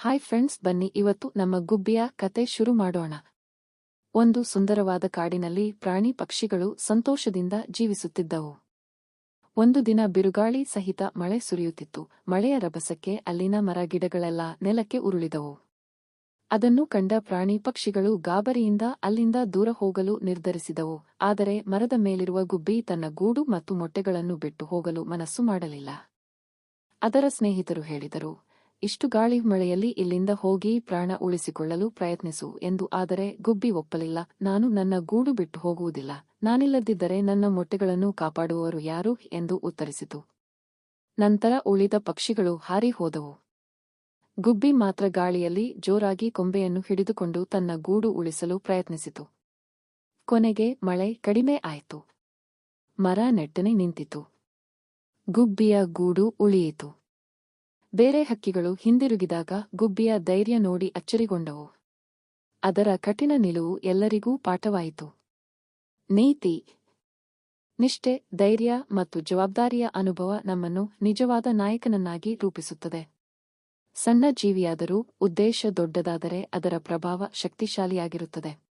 Hi friends ಬನ್ನಿ. ಇವತ್ತು ನಮ್ಮ ಗುಬ್ಬಿಯ ಕತೆ ಶುರು ಮಾಡೋಣ. ಒಂದು ಸುಂದರವಾದ ಕಾಡಿನಲ್ಲಿ ಪ್ರಾಣಿ ಪಕ್ಷಿಗಳು ಸಂತೋಷದಿಂದ ಜೀವಿಸುತ್ತಿದ್ದವು. ಒಂದು ದಿನ ಬಿರುಗಾಳಿ ಸಹಿತ ಮಳೆ ಸುರಿಯುತ್ತಿತ್ತು. ಮಳೆಯ ರಭಸಕ್ಕೆ ಅಲ್ಲಿನ ಮರ ಗಿಡಗಳೆಲ್ಲ ನೆಲಕ್ಕೆ ಉರುಳಿದವು. ಅದನ್ನು ಕಂಡ ಪ್ರಾಣಿ ಪಕ್ಷಿಗಳು ಗಾಬರಿಯಿಂದ ಅಲ್ಲಿಂದ ದೂರ ಹೋಗಲು ನಿರ್ಧರಿಸಿದವು. ಆದರೆ ಮರದ ಮೇಲಿರುವ ಗುಬ್ಬಿ ತನ್ನ ಗೂಡು ಮತ್ತು ಮೊಟ್ಟೆಗಳನ್ನು ಬಿಟ್ಟು ಹೋಗಲು ಮನಸ್ಸು ಮಾಡಲಿಲ್ಲ. ಅದರ ಸ್ನೇಹಿತರು ಹೇಳಿದರು ಇಷ್ಟು ಗಾಳಿ ಮಳೆಯಲ್ಲಿ ಇಲ್ಲಿಂದ ಹೋಗಿ ಪ್ರಾಣ ಉಳಿಸಿಕೊಳ್ಳಲು ಪ್ರಯತ್ನಿಸು ಎಂದು ಆದರೆ ಗುಬ್ಬಿ ಒಪ್ಪಲಿಲ್ಲ. ನಾನು ನನ್ನ ಗೂಡು ಬಿಟ್ಟು ಹೋಗುವುದಿಲ್ಲ. ನಾನಿಲ್ಲದಿದ್ದರೆ ನನ್ನ ಮೊಟ್ಟೆಗಳನ್ನು ಕಾಪಾಡುವವರು ಯಾರು ಎಂದು ಉತ್ತರಿಸಿತು. ನಂತರ ಉಳಿದ ಪಕ್ಷಿಗಳು ಹಾರಿ ಹೋದವು. ಗುಬ್ಬಿ ಮಾತ್ರ ಗಾಳಿಯಲ್ಲಿ ಜೋರಾಗಿ ಕೊಂಬೆಯನ್ನು ಹಿಡಿದುಕೊಂಡು ತನ್ನ ಗೂಡು ಉಳಿಸಲು ಪ್ರಯತ್ನಿಸಿತು. ಕೊನೆಗೆ ಮಳೆ ಕಡಿಮೆ ಆಯಿತು. ಮರ ನೆಟ್ಟನೆ ನಿಂತಿತು. ಗುಬ್ಬಿಯ ಗೂಡು ಉಳಿಯಿತು. ಬೇರೆ ಹಕ್ಕಿಗಳು ಹಿಂದಿರುಗಿದಾಗ ಗುಬ್ಬಿಯ ಧೈರ್ಯ ನೋಡಿ ಅಚ್ಚರಿಗೊಂಡವು. ಅದರ ಕಠಿಣ ನಿಲುವು ಎಲ್ಲರಿಗೂ ಪಾಠವಾಯಿತು. ನೀತಿ, ನಿಷ್ಠೆ, ಧೈರ್ಯ ಮತ್ತು ಜವಾಬ್ದಾರಿಯ ಅನುಭವ ನಮ್ಮನ್ನು ನಿಜವಾದ ನಾಯಕನನ್ನಾಗಿ ರೂಪಿಸುತ್ತದೆ. ಸಣ್ಣ ಜೀವಿಯಾದರೂ ಉದ್ದೇಶ ದೊಡ್ಡದಾದರೆ ಅದರ ಪ್ರಭಾವ ಶಕ್ತಿಶಾಲಿಯಾಗಿರುತ್ತದೆ.